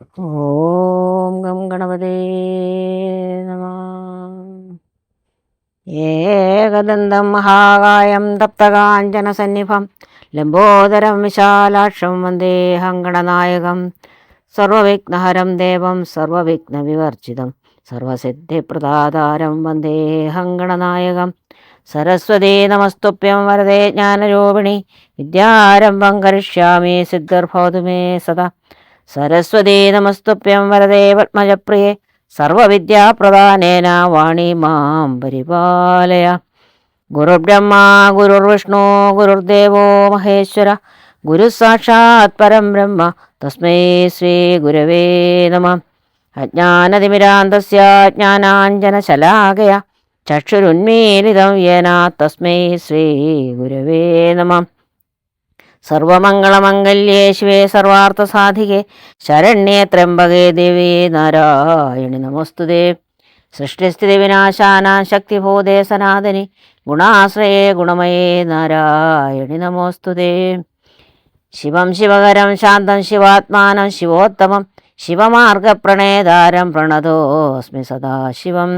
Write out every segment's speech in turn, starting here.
ഓം gum ഗണപതേ നമ ഏകദന്തം മഹാകായം തപ്തകാഞ്ചനസന്നിഭം ലംബോദരം വിശാലാക്ഷം വന്ദേഹം ഗണനായകം സർവവിഘ്നഹരം ദേവം സർവവിഘ്ന വിവർജിതം സർവസിദ്ധിപ്രദാതാരം വന്ദേഹം ഗണനായകം സരസ്വതീ നമസ്തുപ്യം വരദേ ജ്ഞാനരൂപിണി വിദ്യാരംഭം കരിഷ്യാമി സിദ്ധിർഭവതു may സദാ സരസ്വതീ നമസ്തുഭ്യം വരദേ പത്മജപ്രിയേ. സർവവിദ്യാപ്രധാനേന വാണി മാം പരിപാലയ. ഗുരുബ്രഹ്മ ഗുരുർവിഷ്ണു ഗുരുദേവോ മഹേശ്വര. ഗുരുസാക്ഷാത് പരം ബ്രഹ്മ. തസ്മൈ ശ്രീ ഗുരവേ നമ. അജ്ഞാനതിമിരാന്തസ്യ ജ്ഞാനാഞ്ജനശലാകയ ചക്ഷുരുന്മീലിതം യേന. തസ്മൈ ശ്രീ ഗുരവേ നമ. സർവമംഗളമംഗല്യേ ശിവേ സർവാർത്ഥസാധികേ. ശരണ്യേ ത്രംബകേ ദേവി നാരായണി നമസ്തുതേ. സൃഷ്ടിസ്ഥിതി വിനാശാന ശക്തിഭൂതേ സനാതനി. ഗുണാശ്രയേ ഗുണമയേ നാരായണി നമോസ്തുതേ. ശിവം ശിവകരം ശാന്തം ശിവാത്മാനം ശിവോത്തമം. ശിവമാർഗപ്രണേതാരം പ്രണതോസ്മി സദാശിവം.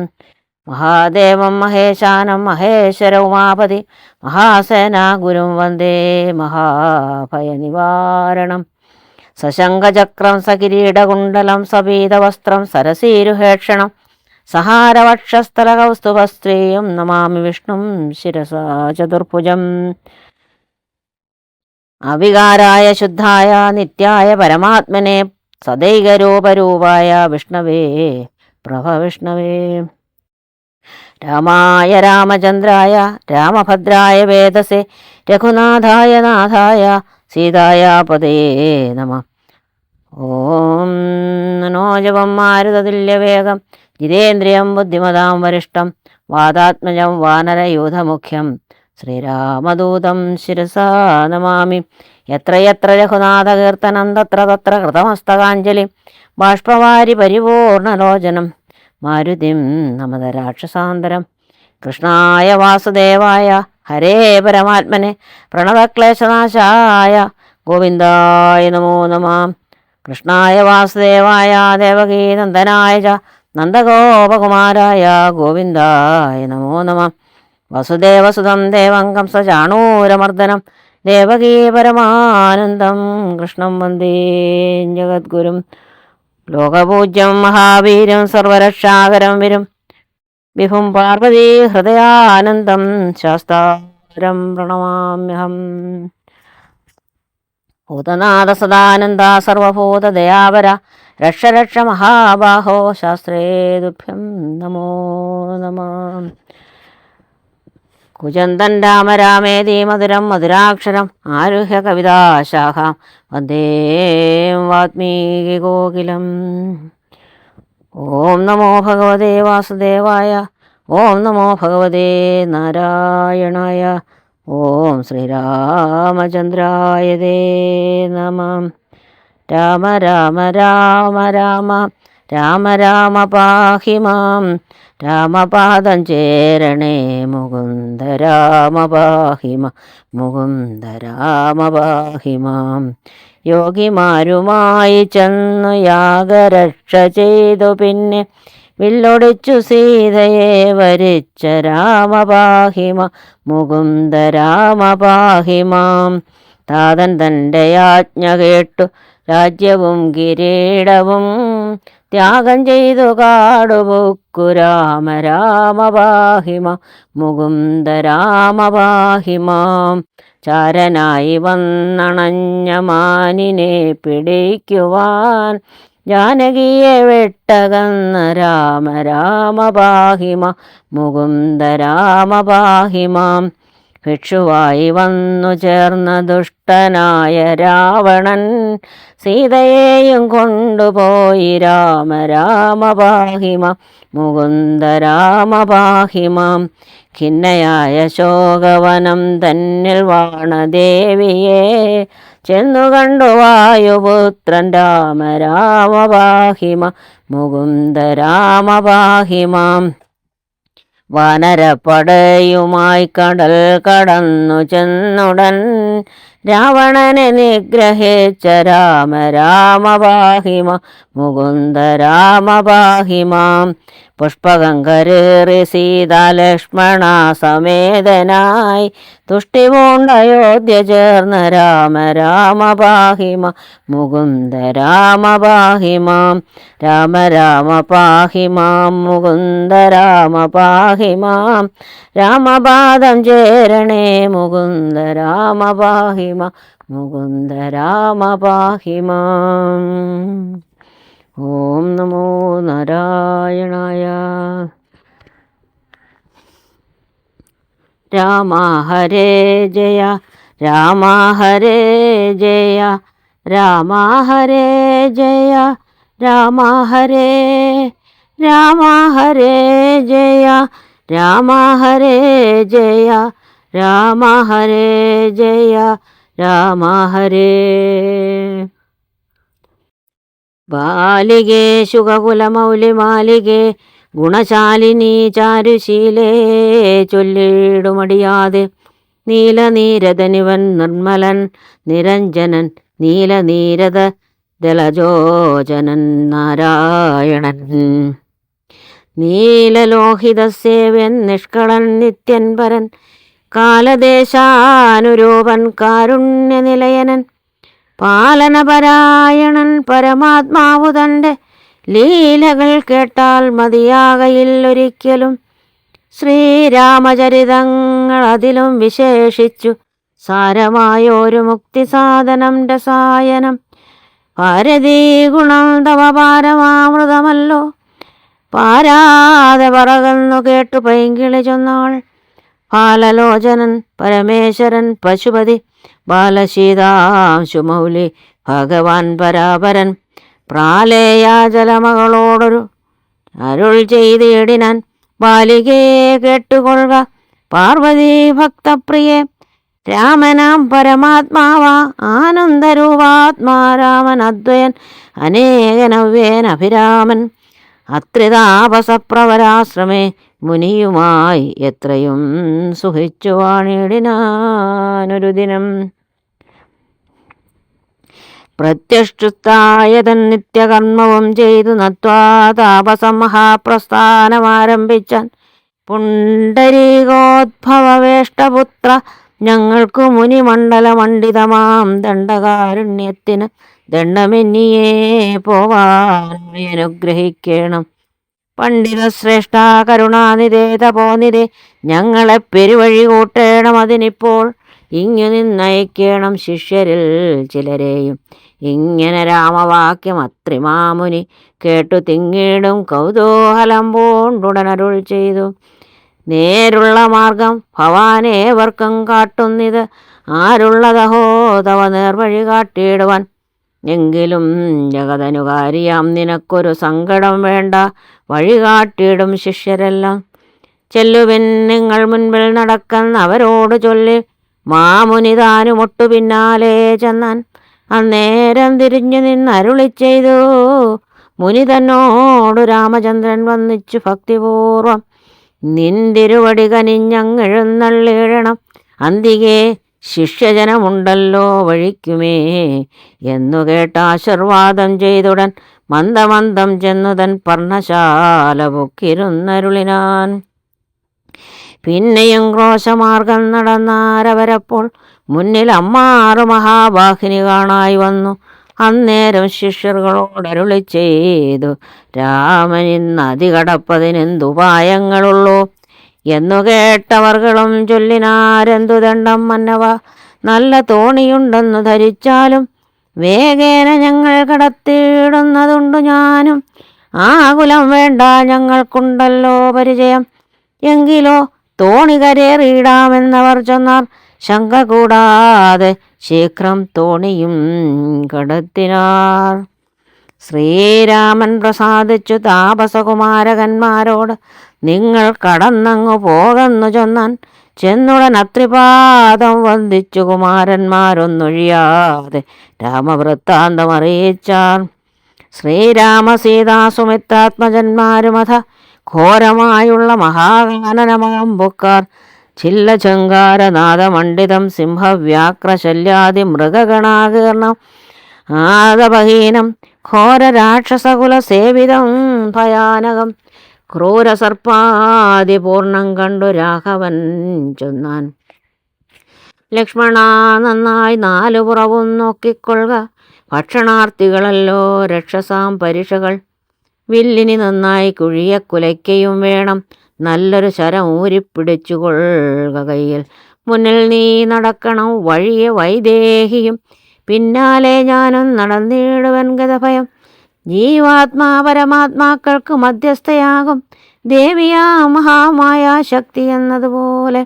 മഹാദേവം മഹേശാനം മഹേശ്വര ഉമാപതി മഹാസേനാ ഗുരും വന്ദേ മഹാഭയനിവാരണം. സശങ്കചക്രം സകിരീടകുണ്ടലം സപീതവസ്ത്രം സരസീരുഹേക്ഷണം സഹാരവക്ഷസ്ഥലകൗസ്തുഭസ്ത്രീയം നമാമി വിഷ്ണും ശിരസാ ചതുർഭുജം. അവികാരായ ശുദ്ധായ നിത്യായ പരമാത്മനെ സദൈകരൂപരൂപായ വിഷ്ണവേ പ്രഭവിഷ്ണവേ. രാമായ രാമചന്ദ്രായ രാമഭദ്രായ വേദസേ രഘുനാഥായ നാഥായ സീതായ പദേ നമ. ഓം മനോജവം മാരുതതുല്യവേഗം ജിതേന്ദ്രിയം ബുദ്ധിമതാം വരിഷ്ടം വാദാത്മജം വാനരയൂഥമുഖ്യം. ശ്രീരാമദൂതം ശിരസാ നമാമി. എത്ര എത്ര രഘുനാഥകീർത്തനം തത്ര തത്ര കൃതമസ്തകാഞ്ജലി. ബാഷ്പവാരി പരിപൂർണലോചനം. മാരുതിം നമത രാക്ഷസാന്തരം. കൃഷ്ണായ വാസുദേവായ ഹരേ പരമാത്മനെ പ്രണവക്ലേശനാശായ. ഗോവിന്ദായ നമോ നമാം. കൃഷ്ണായ വാസുദേവായ ദേവകീ നന്ദനായ നന്ദഗോപകുമാരായ ഗോവിന്ദായ നമോ നമ. വസുദേവസുതം ദേവംഗം സചാണൂരമർദ്ദനം. ദേവകീ പരമാനന്ദം കൃഷ്ണം വന്ദേ ജഗദ്ഗുരും. ലോകപൂജ്യം മഹാവീരം സർവരക്ഷാകരം വരും. വിഭും പാർവതി ഹൃദയാനന്ദം ശാസ്താരം പ്രണമാമ്യഹം. ഭൂതനാഥ സദാനന്ദ സർവഭൂതദയാവര രക്ഷ രക്ഷ മഹാബാഹോ ശാസ്ത്രേ ദുഭ്യം നമോ നമ. കുജന്തൻ രാമ രാമേതി മധുരം മധുരാക്ഷരം ആരുഹ്യ കവിതാശാഖാം വന്ദേ വാത്മീകി ഗോകുലം ഓം നമോ ഭഗവതേ വാസുദേവായ ഓം നമോ ഭഗവതേ നാരായണായ ഓം ശ്രീരാമചന്ദ്രായ ദേ നമ. രാമ രാമ രാമ രാമ രാമ രാമ പാഹി മാം. രാമപാദം ചേരണേ മുകുന്ദ രാമപാഹിമ മുകുന്ദ രാമപാഹിമാം. യോഗിമാരുമായി ചെന്നു യാഗരക്ഷ ചെയ്തു പിന്നെ വില്ലൊടിച്ചു സീതയെ വരിച്ച രാമപാഹിമ മുകുന്ദ രാമപാഹിമാം. താതൻ തന്റെ ആജ്ഞ കേട്ടു രാജ്യവും കിരീടവും ത്യാഗം ചെയ്തു കാടുപൊക്കു രാമ രാമവാഹിമ മുകുന്ദ രാമവാഹിമാം. ചാരനായി വന്നണഞ്ഞ മാനിനെ പിടിക്കുവാൻ ജാനകിയെ വെട്ടകന്ന രാമ രാമവാഹിമ മുകുന്ദ രാമപാഹിമാം ഭിക്ഷുവായി വന്നു ചേർന്ന ദുഷ്ടനായ രാവണൻ സീതയെയും കൊണ്ടുപോയി രാമ രാമപാഹിമ മുകുന്ദ രാമപാഹിമാം ഖിന്നയായ ശോകവനം തന്നിൽ വാണദേവിയെ ചെന്നു കണ്ടു വായുപുത്രൻ രാമ രാമപാഹിമ മുകുന്ദ രാമപാഹിമാം വാനരപ്പടയുമായി കടൽ കടന്നു ചെന്നുടൻ രാവണനെ നിഗ്രഹിച്ച രാമ രാമ മുകുന്ദ രാമ പുഷ്പഗംഗരേറി സീതാലക്ഷ്മണ സമേതനായി തുഷ്ടി പൂണ്ടയോധ്യ ചേർന്ന രാമ രാമ പാഹിമ മുകുന്ദ രാമ പാഹിമാം രാമ രാമ പാഹിമാം മുകുന്ദ രാമ പാഹിമാം രാമപാദം ചേരണേ മുകുന്ദ രാമ പാഹിമ മുകുന്ദ രാമ പാഹിമാം. ഓം നമോ നാരായണായ. രാമ ഹരേ ജയ രാമ ഹരേ ജയ രാമ ഹരേ ജയ രാമ ഹരേ രാമ ഹരേ ജയ രാമ ഹരേ ജയ രാമ ഹരേ ജയ രാമ ഹരേ. ബാലികേ ശുഖകുലമൗലിമാലികേ ഗുണശാലിനി ചാരുശീലേ ചൊല്ലിടുമടിയാതെ. നീലനീരതനിവൻ നിർമ്മലൻ നിരഞ്ജനൻ നീലനീരത ദലജോജനൻ നാരായണൻ. നീലലോഹിതസേവ്യൻ നിഷ്കളൻ നിത്യൻ പരൻ കാലദേശാനുരൂപൻ കാരുണ്യനിലയനൻ. പാലനപരായണൻ പരമാത്മാവു തന്റെ ലീലകൾ കേട്ടാൽ മതിയാകയില്ലൊരിക്കലും ശ്രീരാമചരിതങ്ങൾ അതിലും വിശേഷിച്ചു. സാരമായൊരു മുക്തിസാധനം രസായനം. ഭാരതീ ഗുണം തവ പാരാതെ പറകന്നു കേട്ടു പൈങ്കിളി ചൊന്നാൾ. പാലലോചനൻ പരമേശ്വരൻ പശുപതി ബാലശീതാംശുമൗലി ഭഗവാൻ പരാപരൻ. പ്രാലേയാചലമകളോടൊരു അരുൾ ചെയ്തിടിനാൻ. ബാലികയെ കേട്ടുകൊള്ളുക പാർവതി ഭക്തപ്രിയെ. രാമനാം പരമാത്മാവ ആനന്ദരൂപാത്മാ രാമൻ അദ്വയൻ അനേകനവ്യേൻ അഭിരാമൻ. അത്രിതാപസപ്രവരാശ്രമേ മുനിയുമായി എത്രയും സുഖിച്ചു വാണിടിനാനൊരു ദിനം പ്രത്യക്ഷുത്തായതൻ നിത്യകർമ്മവും ചെയ്തു നത്വാ താപസമഹാപ്രസ്ഥാനമാരംഭിച്ചാൻ പുണ്ടരീകോദ്ഭവവേഷ്ടപുത്ര ഞങ്ങൾക്കു മുനിമണ്ഡലമണ്ഡിതമാം ദണ്ഡകാരുണ്യത്തിന് ദണ്ഡമെന്നിയേ പോവാനായി അനുഗ്രഹിക്കണം. പണ്ഡിത ശ്രേഷ്ഠ കരുണാനിരേ തപോനിധേ ഞങ്ങളെ പെരുവഴി കൂട്ടേണം അതിനിപ്പോൾ. ഇങ്ങു നിന്നയക്കണം ശിഷ്യരിൽ ചിലരെയും. ഇങ്ങനെ രാമവാക്യം അത്രിമാമുനി കേട്ടു തിങ്ങിടും കൗതൂഹലം പൂണ്ടുടനരുൾ ചെയ്തു. നേരുള്ള മാർഗം ഭവാനേവർക്കും കാട്ടുന്നിത്. ആരുള്ളതഹോ തവ നേർവഴി കാട്ടിയിടുവാൻ എങ്കിലും ജഗതനുകാരിയാം നിനക്കൊരു സങ്കടം വേണ്ട. വഴികാട്ടിയിടും ശിഷ്യരെല്ലാം. ചെല്ലുവിൻ നിങ്ങൾ മുൻപിൽ നടക്കുന്ന അവരോട് ചൊല്ലി. മാമുനിതാനുമൊട്ടു പിന്നാലെ ചെന്നാൻ അന്നേരം തിരിഞ്ഞു നിന്ന് അരുളി ചെയ്തു. മുനി രാമചന്ദ്രൻ വന്നിച്ചു ഭക്തിപൂർവം. നിന്തിരുവടി കനിഞ്ഞങ്ങെഴുന്നള്ളിടണം അന്തികെ ശിഷ്യജനമുണ്ടല്ലോ വഴിക്കുമേ എന്നു കേട്ട ആശീർവാദം ചെയ്തുടൻ മന്ദമന്ദം ചെന്നുതൻ പർണശാല പൊക്കിരുന്നരുളിനാൻ. പിന്നെയും ക്രോശമാർഗം നടന്നാരവരപ്പോൾ മുന്നിൽ അമ്മാറു മഹാബാഹിനി കാണായി വന്നു. അന്നേരം ശിഷ്യർകളോടരുളി ചെയ്തു. രാമൻ അതികടപ്പതിനെന്തുപായങ്ങളുള്ളൂ എന്നു കേട്ടവർകളും ചൊല്ലിനാരെന്തു ദണ്ഡം മന്നവ? നല്ല തോണിയുണ്ടെന്നു ധരിച്ചാലും വേഗേന ഞങ്ങൾ കടത്തിയിടുന്നതുണ്ടു ഞാനും. ആകുലം വേണ്ട ഞങ്ങൾക്കുണ്ടല്ലോ പരിചയം. എങ്കിലോ തോണി കരേറിയിടാമെന്നവർ ചെന്നാർ ശങ്ക കൂടാതെ ശീഘ്രം തോണിയും കടത്തിനാർ. ശ്രീരാമൻ പ്രസാദിച്ചു താപസകുമാരകന്മാരോട് നിങ്ങൾ കടന്നങ്ങു പോകന്നു ചൊന്നാൻ ചെന്നുടൻ അത്രിപാദം വന്ദിച്ചു കുമാരന്മാരൊന്നൊഴിയാതെ രാമവൃത്താന്തം അറിയിച്ചാർ ശ്രീരാമ സീതാസുമിത്രാത്മജന്മാരുമഥ ഘോരമായുള്ള മഹാകാനനമകം ചില്ല ചങ്കാരനാഥമണ്ഡിതം സിംഹവ്യാക്രശല്യാദി മൃഗഗണാകീർണം ആദപഹീനം ഘോരരാക്ഷസകുലസേവിതം ഭയാനകം. ക്രൂരസർപ്പാതിപൂർണം കണ്ടു രാഘവൻ ചൊന്നാൻ. ലക്ഷ്മണ നന്നായി നാലു പുറവും നോക്കിക്കൊള്ളുക. ഭക്ഷണാർത്ഥികളല്ലോ രക്ഷസാം പരീക്ഷകൾ. വില്ലിനി നന്നായി കുഴിയെ കുലയ്ക്കയും വേണം. നല്ലൊരു ശരം ഊരിപ്പിടിച്ചുകൊള്ളുക കയ്യിൽ. മുന്നിൽ നീ നടക്കണം വഴിയെ വൈദേഹിയും. പിന്നാലെ ഞാനും നടന്നിടുവൻ ഗതഭയം. ജീവാത്മാ പരമാത്മാക്കൾക്ക് മധ്യസ്ഥയാകും ദേവിയാ മഹാമായ ശക്തി എന്നതുപോലെ.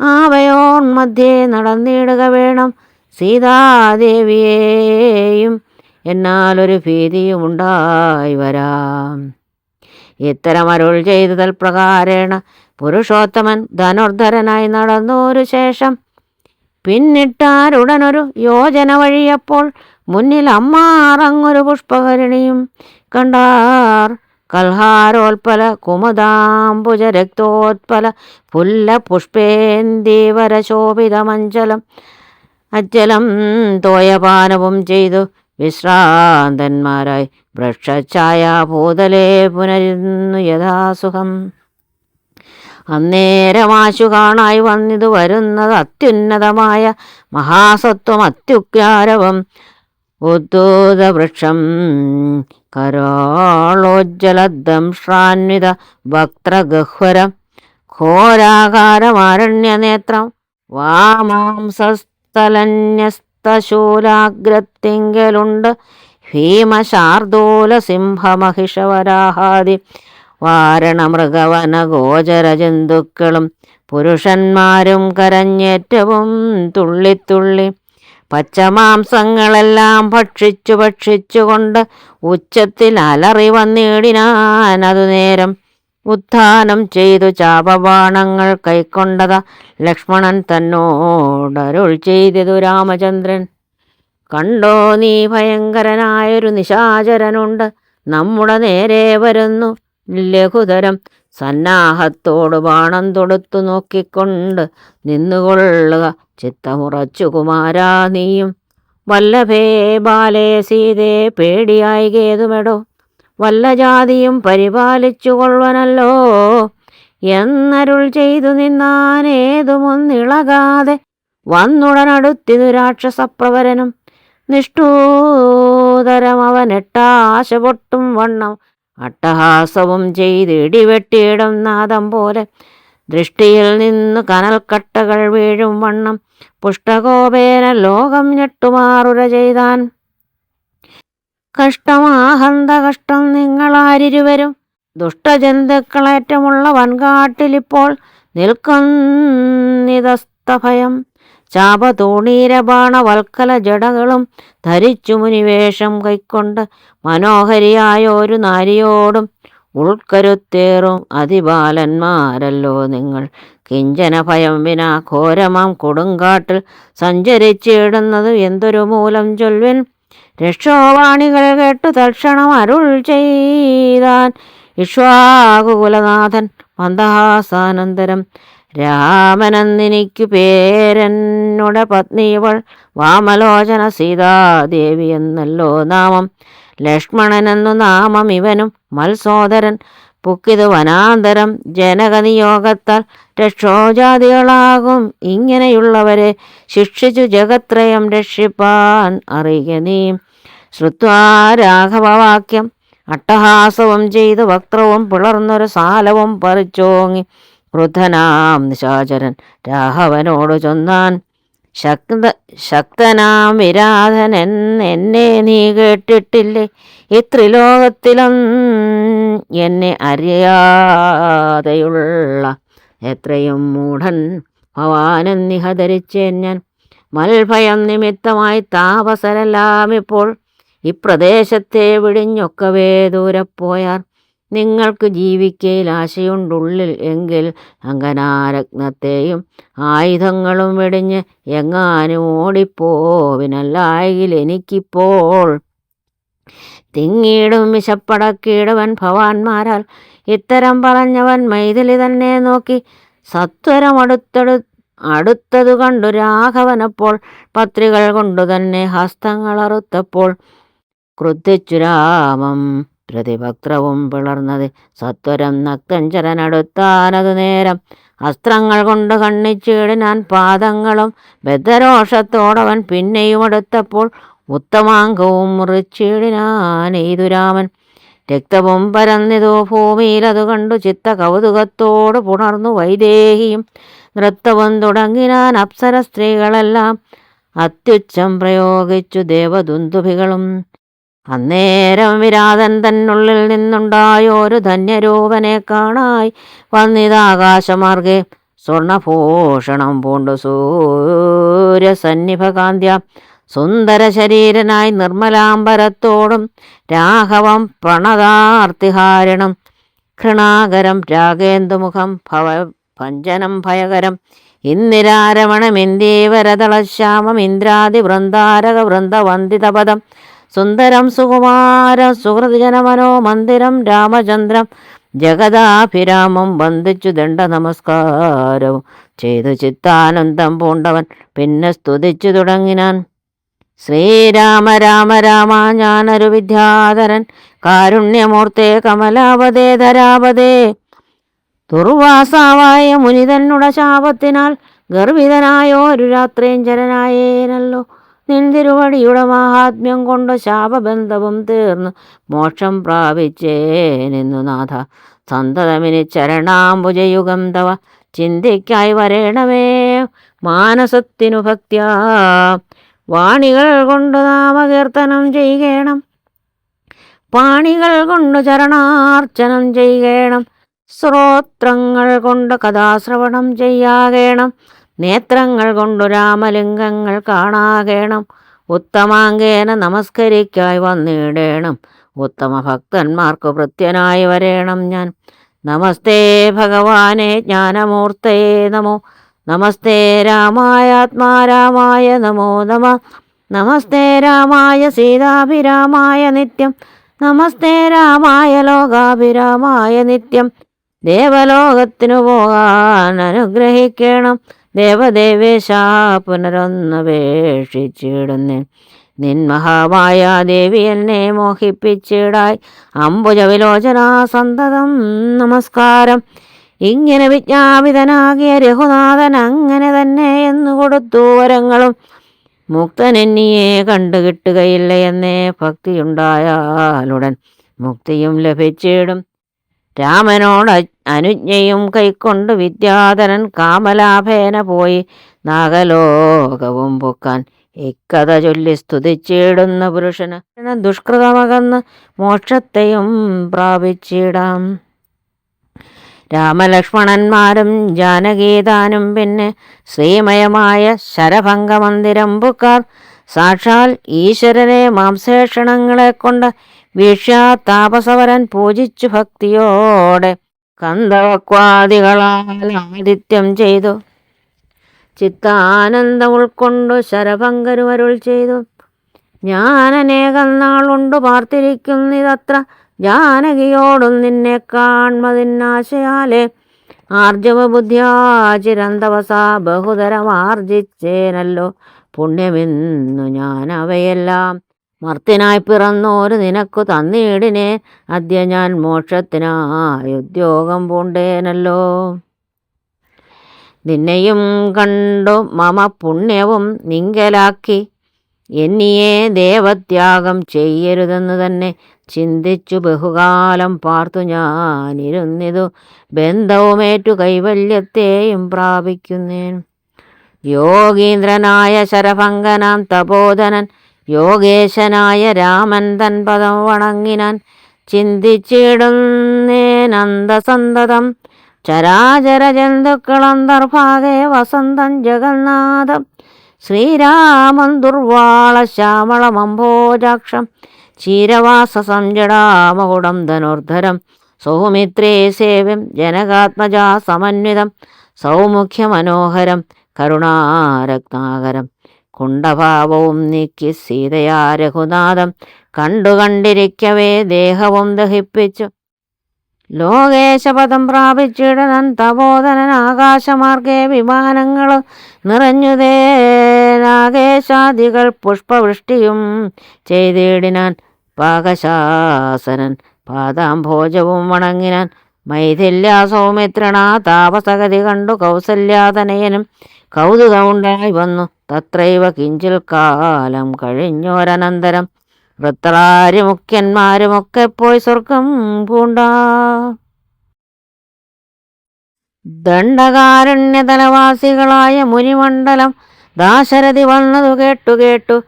ആവയോൺ മധ്യേ നടന്നിടുക വേണം സീതാദേവിയെയും. എന്നാലൊരു ഭീതിയും ഉണ്ടായി വരാം. ഇത്തരം അരുൾ ചെയ്തതൽ പ്രകാരേണ പുരുഷോത്തമൻ ധനുർധരനായി നടന്നൊരു ശേഷം പിന്നിട്ടാരുടനൊരു യോജന വഴിയപ്പോൾ മുന്നിൽ അമ്മാറങ്ങൊരു പുഷ്പകരിണിയും കണ്ടാർ. കൽഹാരോൽപ്പല കുമുദാംബുജ രക്തോത്പല പുല്ല പുഷ്പേന്ദീവര ശോഭിതമഞ്ചലം അജ്ജലം തോയപാനവും ചെയ്തു. വിശ്രാന്തന്മാരായി വൃക്ഷഛായാഭൂതലേ പുനരുന്നു യഥാസുഖം. അന്നേരമാശു കാണായി വന്നിത് വരുന്നത് അത്യുന്നതമായ മഹാസത്വം അത്യുഗ്രാരവം ഉദ്ദൂതവൃക്ഷം കരോളോജ്ജലദംഷ്രാന്വിത ഭക്തഗഹ്വരം ഘോരാകാരമാരണ്യനേത്രം വാമാംസസ്ഥലന്യസ്തശൂലാഗ്രത്തിങ്കലുണ്ട് ഭീമശാർദൂല സിംഹമഹിഷവരാഹാദി വാരണമൃഗവന ഗോചര ജന്തുക്കളും പുരുഷന്മാരും കരഞ്ഞേറ്റവും തുള്ളിത്തുള്ളി പച്ചമാംസങ്ങളെല്ലാം ഭക്ഷിച്ചു ഭക്ഷിച്ചുകൊണ്ട് ഉച്ചത്തിൽ അലറി വന്നിടിനാൻ അതു നേരം ഉത്ഥാനം ചെയ്തു ചാപബാണങ്ങൾ കൈക്കൊണ്ടത ലക്ഷ്മണൻ തന്നോടരുൾ ചെയ്തതു രാമചന്ദ്രൻ. കണ്ടോ നീ ഭയങ്കരനായൊരു നിശാചരനുണ്ട് നമ്മുടെ നേരെ വരുന്നു. ലഘുതരം സന്നാഹത്തോട് ബാണം തൊടുത്തു നോക്കിക്കൊണ്ട് നിന്നുകൊള്ളുക. ചിത്തമുറച്ചു കുമാരാ നീയും. വല്ലഭേ ബാലേ സീതേ പേടിയായി കേതുമെടോ വല്ല ജാതിയും പരിപാലിച്ചു കൊള്ളുവനല്ലോ എന്നരുൾ ചെയ്തു നിന്നാനേതുമൊന്നിളകാതെ വന്നുടനടുത്തിനു രാക്ഷസപ്രവരനും. നിഷ്ഠൂതരം അവനെട്ടാശ പൊട്ടും വണ്ണം അട്ടഹാസവും ചെയ്ത് ഇടിവെട്ടിയിടും നാദം പോലെ. ദൃഷ്ടിയിൽ നിന്നു കനൽക്കട്ടകൾ വീഴും വണ്ണം. പുഷ്ടകോപേന ലോകം ഞെട്ടുമാറുര ചെയ്താൻ. കഷ്ടമാഹന്ത കഷ്ടം നിങ്ങളാരിരുവരും. ദുഷ്ടജന്തുക്കളേറ്റമുള്ള വൻകാട്ടിലിപ്പോൾ നിൽക്കുന്നിതസ്തഭയം ചാപതൂണീരബാണവൽക്കല ജടകളും ധരിച്ചു മുനിവേഷം കൈക്കൊണ്ട് മനോഹരിയായ ഒരു നാരിയോടും ഉൾക്കരുത്തേറും അതിബാലന്മാരല്ലോ നിങ്ങൾ. കിഞ്ചന ഭയം വിനാ ഘോരമാം കൊടുങ്കാട്ടിൽ സഞ്ചരിച്ചിടുന്നത് എന്തൊരു മൂലം ചൊൽവിൻ രക്ഷോവാണികൾ കേട്ടു തൽക്ഷണം അരുൾ ചെയ്താൻ ഇഷ്വാകുകുലനാഥൻ മന്ദഹാസാനന്തരം രാമനെന്നിനിക്കു പേരെന്നുടെ പത്നിയവൾ വാമലോചന സീതാദേവി എന്നല്ലോ നാമം. ലക്ഷ്മണനെന്നു നാമം ഇവനും മത്സോദരൻ പുക്കിത് വനാന്തരം ജനകനിയോഗത്താൽ രക്ഷോജാതികളാകും. ഇങ്ങനെയുള്ളവരെ ശിക്ഷിച്ചു ജഗത്രയം രക്ഷിപ്പാൻ അറിയ നീ. ശ്രുത്വാ രാഘവവാക്യം. അട്ടഹാസവും ചെയ്ത് വക്രവും പിളർന്നൊരു സാലവും പറിച്ചോങ്ങി. ക്രുദ്ധനാം നിശാചരൻ രാഘവനോട് ചൊന്നാൻ. ശക്ത ശക്തനാം വിരാധനൻ എന്നെ നീ കേട്ടിട്ടില്ലേ? ഇത്രിലോകത്തിലും ത്രിലോകത്തിലും എന്നെ അറിയാതെയുള്ള എത്രയും മൂഢൻ ഭവാനൻ നിഹതരിച്ചേൻ ഞാൻ. മൽഭയം നിമിത്തമായി താപസരെല്ലാം ഇപ്പോൾ പ്രദേശത്തെ വിടിഞ്ഞൊക്കവേ ദൂരെ പോയാർ. നിങ്ങൾക്ക് ജീവിക്കയിൽ ആശയുണ്ടുള്ളിൽ എങ്കിൽ അങ്കനാരത്നത്തെയും ആയുധങ്ങളും വെടിഞ്ഞ് എങ്ങാനും ഓടിപ്പോവിനല്ലായെങ്കിൽ എനിക്കിപ്പോൾ തിങ്ങിയിടും വിശപ്പടക്കിയിടുവൻ ഭവാന്മാരാൽ. ഇത്തരം പറഞ്ഞവൻ മൈഥിലി തന്നെ നോക്കി സത്വരമടുത്തടു അടുത്തതു കണ്ടു രാഘവനപ്പോൾ പത്രികൾ കൊണ്ടു തന്നെ ഹസ്തങ്ങളറുത്തപ്പോൾ ക്രുദ്ധിച്ചു രാമം പ്രതിഭക്ത്രവും പിളർന്നത് സത്വരം നക്തഞ്ചരനടുത്താനതു നേരം. അസ്ത്രങ്ങൾ കൊണ്ട് കണ്ണിച്ചീടിനാൻ പാദങ്ങളും ബദ്ധരോഷത്തോടവൻ പിന്നെയും അടുത്തപ്പോൾ ഉത്തമാംഗവും മുറിച്ചീടിനാൻ രക്തവും പരന്നിതു ഭൂമിയിലതു കണ്ടു ചിത്ത കൗതുകത്തോട് പുണർന്നു വൈദേഹിയും നൃത്തവും തുടങ്ങിനാൻ അപ്സര സ്ത്രീകളെല്ലാം അത്യുച്ചം പ്രയോഗിച്ചു ദേവദുന്ദുഭികളും അന്നേരം വിരാതൻ തന്നുള്ളിൽ നിന്നുണ്ടായോരു ധന്യരൂപനെ കാണായി. വന്നിതാകാശമാർഗെ സ്വർണഭൂഷണം പൂണ്ടു സൂര്യസന്നിഭകാന്ത്യ. സുന്ദര ശരീരനായി നിർമ്മലാംബരത്തോടും രാഘവം പ്രണതാർത്തിഹാരണം. ഘൃണാകരം രാഗേന്ദുമുഖം ഭവ ഭഞ്ജനം ഭയകരം. ഇന്ദിരാരമണം ഇന്ദീവരതളശ്യാമം ഇന്ദ്രാദി വൃന്ദാരക വൃന്ദവന്ദിതപദം സുന്ദരം സുകുമാരം സുഹൃതിജനമനോ മന്ദിരം രാമചന്ദ്രം ജഗദാഭിരാമം വന്ദിച്ചു ദണ്ഡ നമസ്കാരവും ചെയ്തു ചിത്താനന്ദം പൂണ്ടവൻ പിന്നെ സ്തുതിച്ചു തുടങ്ങിനാൻ. ശ്രീരാമ രാമ രാമ ഞാനൊരു വിദ്യാധരൻ. കാരുണ്യമൂർത്തേ കമലാപതേ ധരാപതേ. ദുർവാസാവായ മുനിതന്നുട ശാപത്തിനാൽ ഗർഭിതനായോരു രാത്രിയഞ്ചരനായേനല്ലോ നിന്തിരുവടിയുടെ മഹാത്മ്യം കൊണ്ട് ശാപബന്ധവും തീർന്നു. മോക്ഷം പ്രാപിച്ചേനെന്നു നാഥ. സന്തതമിനി ചരണാംബുജയുഗം തവ. ചിന്തയ്ക്കായി വരേണമേ മാനസത്തിനു ഭക്തിയ. വാണികൾ കൊണ്ട് നാമകീർത്തനം ചെയ്യണം. പാണികൾ കൊണ്ട് ചരണാർച്ചനം ചെയ്യണം. ശ്രോത്രങ്ങൾ കൊണ്ട് കഥാശ്രവണം ചെയ്യാകേണം. നേത്രങ്ങൾ കൊണ്ടു രാമലിംഗങ്ങൾ കാണാകേണം. ഉത്തമാങ്കേന നമസ്കരിക്കായി വന്നിടേണം. ഉത്തമ ഭക്തന്മാർക്ക് ഭൃത്യനായി വരേണം ഞാൻ. നമസ്തേ ഭഗവാനെ ജ്ഞാനമൂർത്തേ നമോ. നമസ്തേ രാമായ ആത്മാരാമായ നമോ നമ. നമസ്തേ രാമായ സീതാഭിരാമായ നിത്യം. നമസ്തേ രാമായ ലോകാഭിരാമായ നിത്യം. ദേവലോകത്തിനു പോകാൻ അനുഗ്രഹിക്കണം. ദേവദേവേശ പുനരൊന്നപേക്ഷിച്ചിടുന്നേൻ നിൻ മഹാമായ ദേവി എന്നെ മോഹിപ്പിച്ചിടായി. അംബുജവിലോചന സന്തതം നമസ്കാരം. ഇങ്ങനെ വിജ്ഞാപിതനാകിയ രഘുനാഥൻ അങ്ങനെ തന്നെ എന്ന് കൊടുത്തു വരങ്ങളും. മുക്തനെന്നിയെ കണ്ടുകിട്ടുകയില്ല എന്നേ ഭക്തിയുണ്ടായാലുടൻ മുക്തിയും ലഭിച്ചിടും. രാമനോട് അനുജ്ഞയും കൈക്കൊണ്ട് വിദ്യാധരൻ കാമലാഭേന പോയി. നാഗലോകവും പൊക്കാൻ ഇക്കഥ ചൊല്ലി സ്തുതിച്ചിടുന്ന പുരുഷന് ദുഷ്കൃതമകന്ന് മോക്ഷത്തെയും പ്രാപിച്ചിടാം. രാമലക്ഷ്മണന്മാരും ജാനകീതാനും പിന്നെ ശ്രീമയമായ ശരഭംഗമന്ദിരം പുക്കാർ. സാക്ഷാൽ ഈശ്വരനെ മാംസേഷണങ്ങളെ കൊണ്ട് താപസവരൻ പൂജിച്ചു ഭക്തിയോടെ കന്ദവക്വാദികളാൽ ആദിത്യം ചെയ്തു. ചിത്താനന്ദം ഉൾക്കൊണ്ടു ശരഭങ്കരുവരുൾ ചെയ്തു. ഞാൻ അനേകം നാളുണ്ട് പാർത്തിരിക്കുന്നിതത്ര. ജാനകിയോടും നിന്നെ കാൺമതിന്നാശയാലെ. ആർജവ ബുദ്ധിയാചിരന്തവസാ ബഹുതരം ആർജിച്ചേനല്ലോ പുണ്യമെന്നു ഞാൻ അവയെല്ലാം മർത്തിനായി പിറന്നോര് നിനക്കു തന്നീടിനെ. അദ്യ ഞാൻ മോക്ഷത്തിനായി ഉദ്യോഗം പൂണ്ടേനല്ലോ. നിന്നെയും കണ്ടു മമ പുണ്യവും നിങ്കലാക്കി. എന്നിയെ ദേവത്യാഗം ചെയ്യരുതെന്ന് തന്നെ ചിന്തിച്ചു ബഹുകാലം പാർത്തു ഞാനിരുന്നിതു. ബന്ധവുമേറ്റു കൈവല്യത്തെയും പ്രാപിക്കുന്നേൻ. യോഗീന്ദ്രനായ ശരഭങ്കനാം തപോധനൻ യോഗേശനായ രാമൻ തൻ പദം വണങ്ങിനാൻ ചിന്തിച്ചിടുന്നേനന്ദസന്തതം ചരാചര ജന്തുക്കളന്തർഭാഗേ വസന്തം ജഗന്നാഥം. ശ്രീരാമൻ ദുർവാള ശ്യാമളമംഭോജാക്ഷം ചീരവാസ സംജടാമകുടം ധനുർധരം. സൗമിത്രേ സേവ്യം ജനകാത്മജാ സമന്വിതം. സൗമുഖ്യമനോഹരം കരുണാരത്നാകരം. കുണ്ടഭാവവും നീക്കി സീതയാ രഘുനാഥം കണ്ടു കണ്ടിരിക്കവേ ദേഹവും ദഹിപ്പിച്ചു. ലോകേശപദം പ്രാപിച്ചിടനൻ തപോധനൻ ആകാശമാർഗേ വിമാനങ്ങൾ നിറഞ്ഞുതേ നാഗേശാദികൾ പുഷ്പവൃഷ്ടിയും ചെയ്തിടിനാൻ പാകശാസനൻ പാദാംഭോജവും വണങ്ങിനാൻ മൈഥില്യ സൗമിത്രണ താപസഗതി കണ്ടു കൗസല്യാതനയനും കൗതുകമുണ്ടായി വന്നു. തത്രൈവ കിഞ്ചിൽ കാലം കഴിഞ്ഞോരനന്തരം. വൃത്രാരിമുഖ്യന്മാരുമൊക്കെ പോയി സ്വർഗം പൂണ്ട. ദണ്ഡകാരണ്യതലവാസികളായ മുനിമണ്ഡലം ദാശരഥി വന്നതു കേട്ടു കേട്ടു.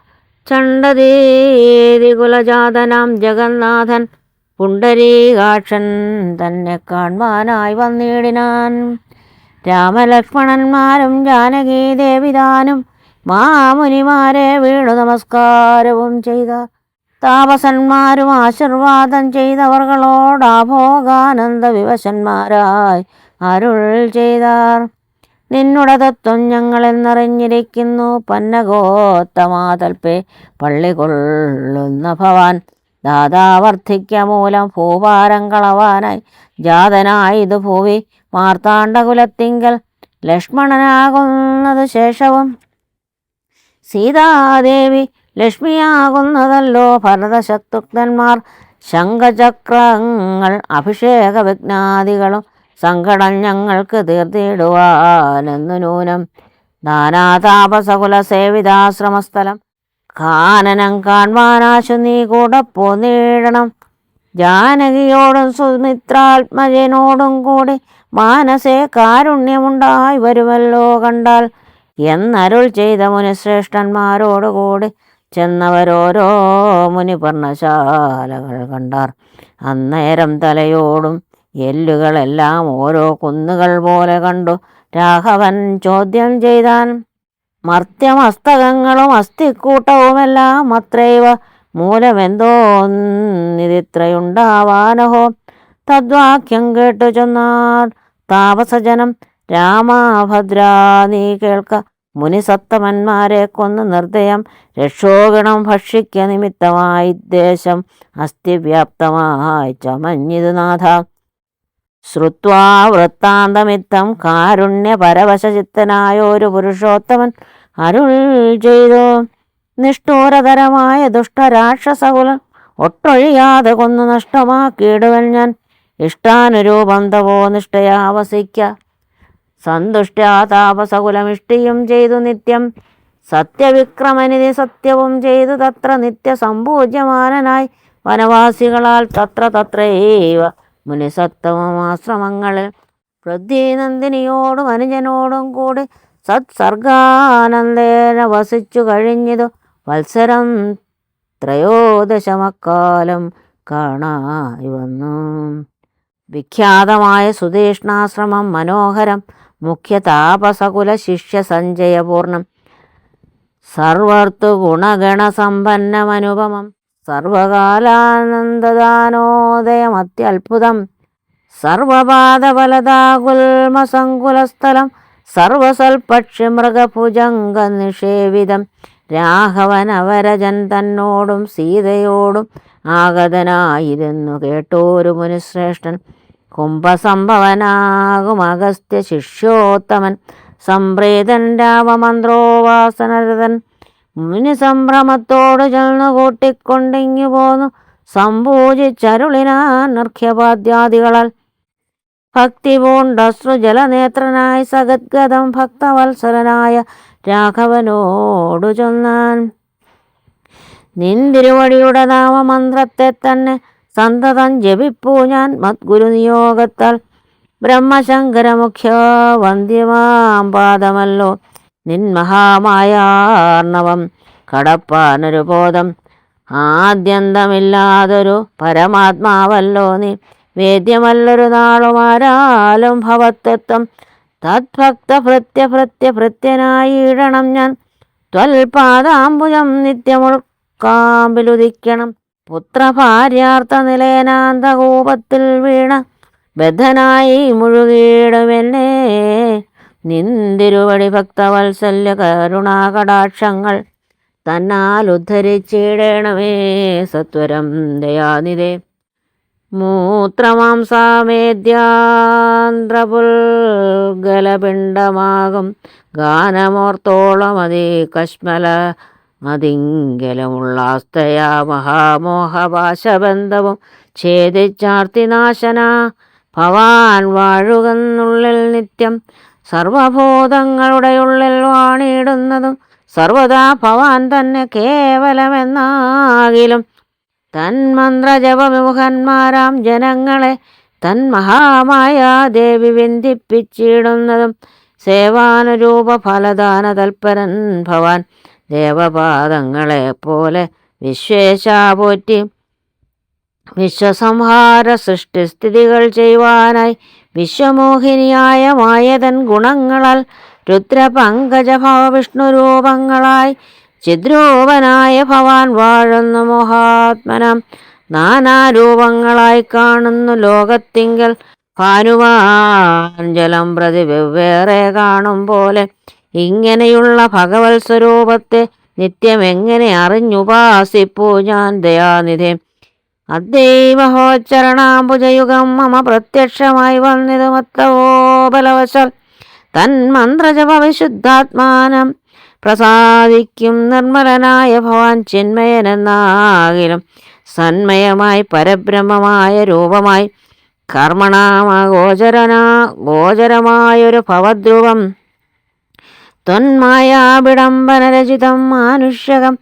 ചണ്ടതീതി കുലജാതനാം ജഗന്നാഥൻ പുണ്ടരീകാക്ഷൻ തന്നെ കാൺമാനായി വന്നിടിനാൻ. രാമലക്ഷ്മണന്മാരും ജാനകീ ദേവിതാനും മാമുനിമാരെ വീണു നമസ്കാരവും ചെയ്ത. താപസന്മാരും ആശീർവാദം ചെയ്തവർകളോടാഭോഗാനന്ദ വിവശന്മാരായി അരുൾ ചെയ്താർ. നിന്നുടെ തത്വം ഞങ്ങളെന്നറിഞ്ഞിരിക്കുന്നു. പന്നഗോത്തമാതൽപ്പേ പള്ളി കൊള്ളുന്ന ഭവാൻ ദാതാവർദ്ധിക്ക മൂലം ഭൂഭാരം കളവാനായി ജാതനായത് ഭൂവി മാർത്താണ്ഡകുലത്തിങ്കൽ. ലക്ഷ്മണനാകുന്നത് ശേഷവും സീതാദേവി ലക്ഷ്മിയാകുന്നതല്ലോ ഭരതശത്രുഘ്നന്മാർ. ശംഖചക്രങ്ങൾ അഭിഷേക വിഘ്നാദികളും സങ്കടം ഞങ്ങൾക്ക് തീർത്തിടുവാനെന്നു നൂനം. നാനാതാപസകുല സേവിതാശ്രമസ്ഥലം കാനനം കാൺവാനാശു നീ കൂടെ പോന്നീടണം ജാനകിയോടും സുമിത്രാത്മജനോടും കൂടി മാനസേ കാരുണ്യമുണ്ടായി വരുമല്ലോ കണ്ടാൽ. എന്നരുൾ ചെയ്ത മുനിശ്രേഷ്ഠന്മാരോടുകൂടി ചെന്നവരോരോ മുനി പർണശാലകൾ കണ്ടാർ. അന്നേരം തലയോടും എല്ലുകളെല്ലാം ഓരോ കുന്നുകൾ പോലെ കണ്ടു. രാഘവൻ ചോദ്യം ചെയ്താൻ മർത്യമസ്തകങ്ങളും അസ്ഥിക്കൂട്ടവുമെല്ലാം അത്രൈവ മൂലമെന്തോന്നിതിത്രയുണ്ടാവാനഹോ? തദ്വാക്യം കേട്ടു ചെന്നാർ താപസജനം രാമഭദ്ര നീ കേൾക്ക. മുനിസത്തമന്മാരെ കൊന്ന് നിർദ്ദയം. രക്ഷോഗണം ഭക്ഷിക്ക നിമിത്തമായി ദേശം അസ്ഥിവ്യാപ്തമായി ചമഞ്ഞിതുനാഥ ശ്രുത്വാ വൃത്താന്തമിത്തം കാരുണ്യ പരവശചിത്തനായ ഒരു പുരുഷോത്തമൻ അരുൾ ചെയ്തു. നിഷ്ഠൂരതരമായ ദുഷ്ടരാക്ഷസകുലൻ ഒട്ടൊഴിയാതെ കൊന്നു നഷ്ടമാക്കിയിടുവൻ ഞാൻ. ഇഷ്ടാനുരൂപം തവോ നിഷ്ഠയാ വസിക്ക സന്തുഷ്ട്യാ താപസകുലമിഷ്ടിയും ചെയ്തു നിത്യം. സത്യവിക്രമനിധി സത്യവും ചെയ്തു തത്ര നിത്യ സമ്പൂജ്യമാനനായി വനവാസികളാൽ തത്ര തത്രയേവ മുനിസത്തമമാശ്രമങ്ങളിൽ വൃദ്ധിനന്ദിനിയോടും അനുജനോടും കൂടി സത്സർഗാനന്ദേന വസിച്ചു കഴിഞ്ഞതു. വത്സരം ത്രയോദശമക്കാലം കാണായി വന്നു. വിഖ്യാതമായ സുതീഷ്ണാശ്രമം മനോഹരം മുഖ്യ താപസകുല ശിഷ്യ സഞ്ജയപൂർണം സർവർത്തു ഗുണഗണസമ്പന്നമനുപമം സർവകാലാനന്ദദാനോദയമത്യത്ഭുതം. സർവപാദഫലതാകുൽമസങ്കുലസ്ഥലം സർവസൽപക്ഷി മൃഗഭുജംഗ നിഷേവിതം രാഘവൻ അവരജൻ തന്നോടും സീതയോടും ആഗതനായിരുന്നു കേട്ടോരു മുനിശ്രേഷ്ഠൻ. കുംഭസംഭവനാകും അഗസ്ത്യ ശിഷ്യോത്തമൻ. സംപ്രീതൻ രാമമന്ത്രോവാസനരതൻ മുനി സംഭ്രമത്തോട് ചെന്ന് കൂട്ടിക്കൊണ്ടിങ്ങു പോന്നു. സംപൂജിച്ചരുളിനാൻ അർഘ്യപാദ്യാദികളാൽ ഭക്തി പൂണ്ടശ്രുജലനേത്രനായി സഗദ്ഗതം ഭക്തവത്സരനായ രാഘവനോടു ചൊന്നാൻ. നിന്തിരുവടിയുടെ നാമമന്ത്രത്തെ തന്നെ സന്തതം ജപിപ്പൂ ഞാൻ മദ്ഗുരു നിയോഗത്താൽ ബ്രഹ്മശങ്കരമുഖ്യ വന്ധ്യമാം പാദമല്ലോ നിന്മഹാമായാർണവം കടപ്പാനൊരു ബോധം. ആദ്യന്തമില്ലാതൊരു പരമാത്മാവല്ലോ നീ. വേദ്യമല്ലൊരു നാളുമാരാലും ഭവത്തത്വം തദ്ഭക്ത ഭൃത്യ ഭൃത്യ ഭൃത്യനായിടണം ഞാൻ. ത്വൽപാദാംബുജം നിത്യമുൾക്കാമ്പിലുദിക്കണം പുത്രഭാര്യാർത്ഥ നിലയനാന്തകൂപത്തിൽ വീണ ബദ്ധനായി മുഴുകിയിടുമെന്നെ. നിന്തിരുവടി ഭക്തവത്സല്യ കരുണാകടാക്ഷങ്ങൾ തന്നാൽ ഉദ്ധരിച്ചിടണമേ സത്വരം ദയാനിതേ മൂത്രമാംസാമേദ്യാന്ത്രപുൽഗലപിണ്ഡമാകും ഗാനമോർത്തോളമതി കശ്മല അതിങ്കലമുള്ളാസ്തയാ മഹാമോഹപാശബന്ധവും ഛേദിച്ചാർത്തിനാശന. ഭവാൻ വാഴുകന്നുള്ളിൽ നിത്യം സർവഭൂതങ്ങളുടെ ഉള്ളിൽ വാണിടുന്നതും സർവദാ ഭവാൻ തന്നെ കേവലമെന്നാകിലും തന്മന്ത്രജപവിമുഖന്മാരാം ജനങ്ങളെ തൻ മഹാമായ ദേവി വിന്ദിപ്പിച്ചിടുന്നതും സേവാനുരൂപ ഫലദാന തൽപരൻ ഭവാൻ ദേവപാദങ്ങളെ പോലെ വിശ്വേശാപോറ്റി വിശ്വസംഹാര സൃഷ്ടിസ്ഥിതികൾ ചെയ്യുവാനായി വിശ്വമോഹിനിയായ മായതൻ ഗുണങ്ങളാൽ രുദ്രപങ്കജഭവ വിഷ്ണുരൂപങ്ങളായി ചിദ്രൂപനായ ഭവാൻ വാഴുന്നു മഹാത്മനം. നാനാരൂപങ്ങളായി കാണുന്നു ലോകത്തിങ്കൽ. ഭാനുവാഞ്ജലം പ്രതി വെവ്വേറെ കാണും പോലെ ഇങ്ങനെയുള്ള ഭഗവത് സ്വരൂപത്തെ നിത്യം എങ്ങനെ അറിഞ്ഞുപാസിപ്പൂ ഞാൻ ദയാനിധി? അദ്വൈമഹോച്ചരണാംബുജയുഗം മമ പ്രത്യക്ഷമായി വന്നിത് തൻ തന്മന്ത്രജപ വിശുദ്ധാത്മാനം പ്രസാദിക്കും നിർമ്മലനായ ഭവാൻ ചിന്മയനെന്നാകിലും സന്മയമായി പരബ്രഹ്മമായ രൂപമായി കർമ്മണാമഗോചരനാ ഗോചരമായൊരു ഭവദ്രുവം ത്വന്മായാവിടംബനരചിതം മാനുഷകം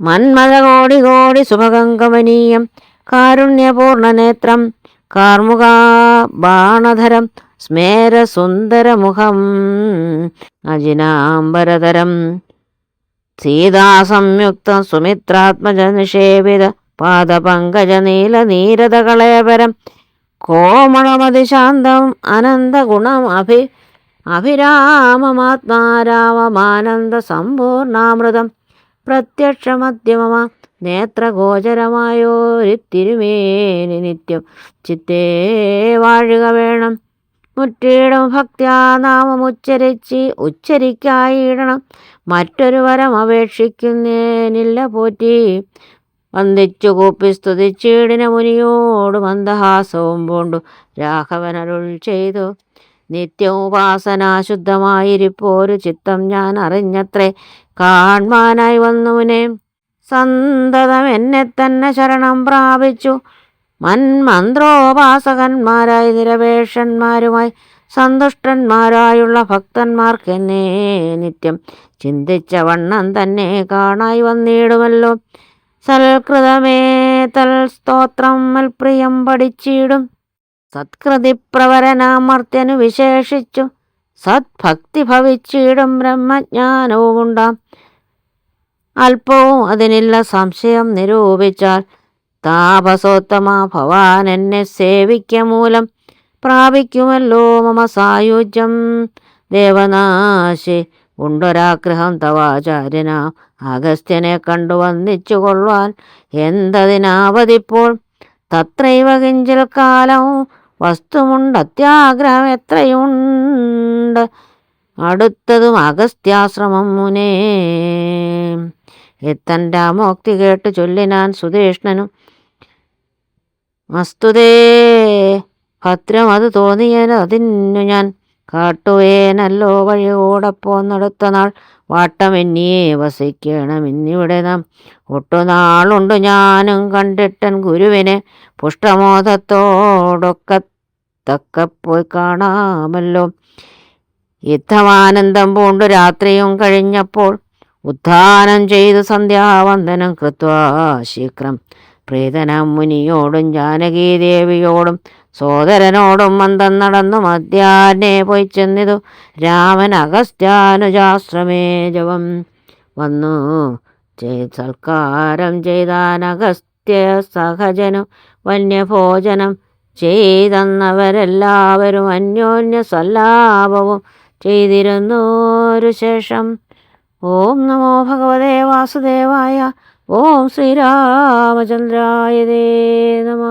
മന്മഥകോടി കോടി സുഭഗംഗമനീയം കാരുണ്യപൂർണനേത്രം കാർമുകാ ബാണധരം സ്മേരസുന്ദരമുഖം അജിനാംബരതരം. സീതാസംയുക്ത സുമിത്രാത്മജ നീല നീരതകളേപരം കോമളമതിശാന്തം അനന്തഗുണം അഭി അഭിരാമമാത്മാരാമമാനന്ദ സമ്പൂർണാമൃതം പ്രത്യക്ഷമധ്യമമ നേത്രഗോചരമായോരിത്തിരുമേനി നിത്യം ചിത്തേ വാഴുക വേണം. മുറ്റിയിടും ഭക്ത്യാ നാമം ഉച്ചരിച്ച് ഉച്ചരിക്കായിടണം മറ്റൊരു വരം അപേക്ഷിക്കുന്നേനില്ല പോറ്റി. വന്ദിച്ചു കൂപ്പി സ്തുതിച്ചീടിന മുനിയോട് മന്ദഹാസവും പൂണ്ടു. രാഘവനരുൾ ചെയ്തു. നിത്യോപാസനാശുദ്ധമായിരിപ്പോരു ചിത്തം ഞാൻ അറിഞ്ഞത്രേ കാൺമാനായി വന്നുവിനെ സന്തതം എന്നെ തന്നെ ശരണം പ്രാപിച്ചു. മന്മന്ത്രോപാസകന്മാരായി നിരപേക്ഷന്മാരുമായി സന്തുഷ്ടന്മാരായുള്ള ഭക്തന്മാർക്കെന്നെ നിത്യം ചിന്തിച്ച വണ്ണം തന്നെ കാണായി വന്നിടുമല്ലോ. സൽകൃതമേ തൽ സ്തോത്രം മൽപ്രിയം പഠിച്ചിടും. സത്കൃതിപ്രവരനാമർത്യനു വിശേഷിച്ചു. സത്ഭക്തി ഭവിച്ചിടും ബ്രഹ്മജ്ഞാനവും ഉണ്ടാം അല്പവും അതിനില്ല സംശയം നിരൂപിച്ചാൽ താപസോത്തമ ഭവാൻ എന്നെ സേവിക്ക മൂലം പ്രാപിക്കുമല്ലോ മമ സായുജ്യം. ദേവനാശി ഉണ്ടൊരാഗ്രഹം തവാചാര്യന അഗസ്ത്യനെ കണ്ടു വന്നിച്ചു കൊള്ളുവാൻ. എന്തതിനാവതിപ്പോൾ? തത്രൈവ കിഞ്ചിൽ കാലം വസ്തുമുണ്ട് അത്യാഗ്രഹം എത്രയുണ്ട്? അടുത്തതും അഗസ്ത്യാശ്രമം മുനേ. എത്തന്റെ അമോക്തി കേട്ട് ചൊല്ലിനാൻ സുധീഷ്ണനും. വസ്തുതേ ഭദ്രം അത് തോന്നിയാൽ അതിന് ഞാൻ കാട്ടുവേനല്ലോ വഴിയോടൊപ്പം പോന്നടുത്ത നാൾ വാട്ടമെന്നിയെ വസിക്കണം. ഇന്നിവിടെ നാം ഒട്ടുനാളുണ്ട് ഞാനും കണ്ടിട്ടൻ ഗുരുവിനെ പുഷ്ടമോദത്തോടൊക്കെ തക്ക പോയി കാണാമല്ലോ. യുദ്ധമാനന്ദം പൂണ്ടു രാത്രിയും കഴിഞ്ഞപ്പോൾ ഉദ്ധാനം ചെയ്തു സന്ധ്യാവന്ദനം കൃത്വാ ശീഘ്രം പ്രീതനം മുനിയോടും ജാനകീദേവിയോടും സോദരനോടും മന്ദം നടന്നു മധ്യാനെ പോയി ചെന്നിതു. രാമൻ അഗസ്ത്യാനുജാശ്രമേ ജവം വന്നു സൽക്കാരം ചെയ്താൻ അഗസ്ത്യ സഹജനു വന്യഭോജനം ചെയ്തെന്നവരെല്ലാവരും അന്യോന്യ സല്ലാപവും ചെയ്തിരുന്നോരു ശേഷം. ഓം നമോ ഭഗവതേ വാസുദേവായ ഓം ശ്രീരാമചന്ദ്രായ നമ.